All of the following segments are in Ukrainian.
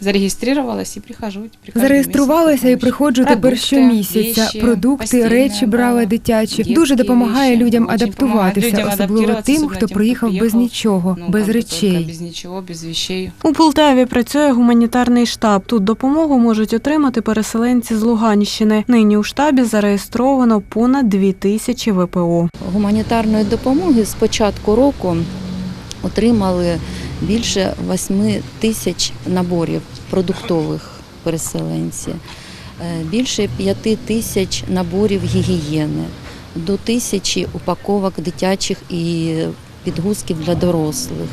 Зареєструвалась і прихожу. прихожу Зареєструвалася і приходжу тепер щомісяця. Продукти, речі брала дитячі. Дітки, Дуже допомагає людям адаптуватися, особливо тим, хто тим, приїхав без нічого, ну, без речей. только Без нічого, без вещей. У Полтаві працює гуманітарний штаб. Тут допомогу можуть отримати переселенці з Луганщини. Нині у штабі зареєстровано понад дві тисячі ВПО. гуманітарної допомоги з початку року отримали більше 8 тисяч наборів продуктових переселенців, е, більше 5 тисяч наборів гігієни, до тисячі упаковок дитячих і підгузків для дорослих.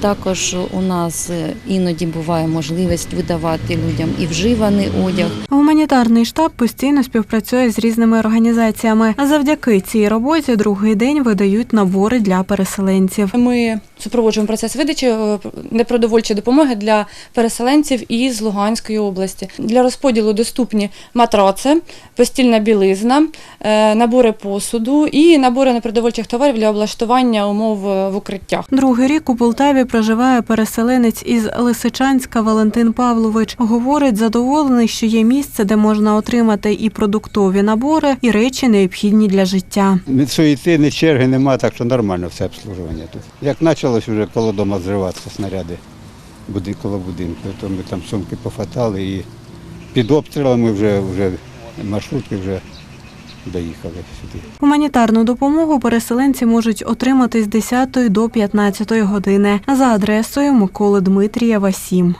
Також у нас е, іноді буває можливість видавати людям і вживаний одяг, Гуманітарний штаб постійно співпрацює з різними організаціями. А завдяки цій роботі другий день видають набори для переселенців. Ми супроводжуємо процес видачі е, непродовольчої допомоги для переселенців із Луганської області. Для розподілу доступні матраци, постільна білизна, е, набори посуду і набори непродовольчих товарів для облаштування умов в укриттях. Другий рік у Полтаві проживає переселенець із Лисичанська Валентин Павлович. Говорить, задоволений, що є місце, де можна отримати і продуктові набори, і речі необхідні для життя. Ні суєти, ні черги нема, так що нормально все обслуговування тут. Як почалось вже коло дома зриватися снаряди буди, коло будинку, то ми там сумки пофатали і під обстрілами вже, вже маршрутки вже доїхали сюди. Гуманітарну допомогу переселенці можуть отримати з 10 до 15 години за адресою Миколи Дмитрієва 7.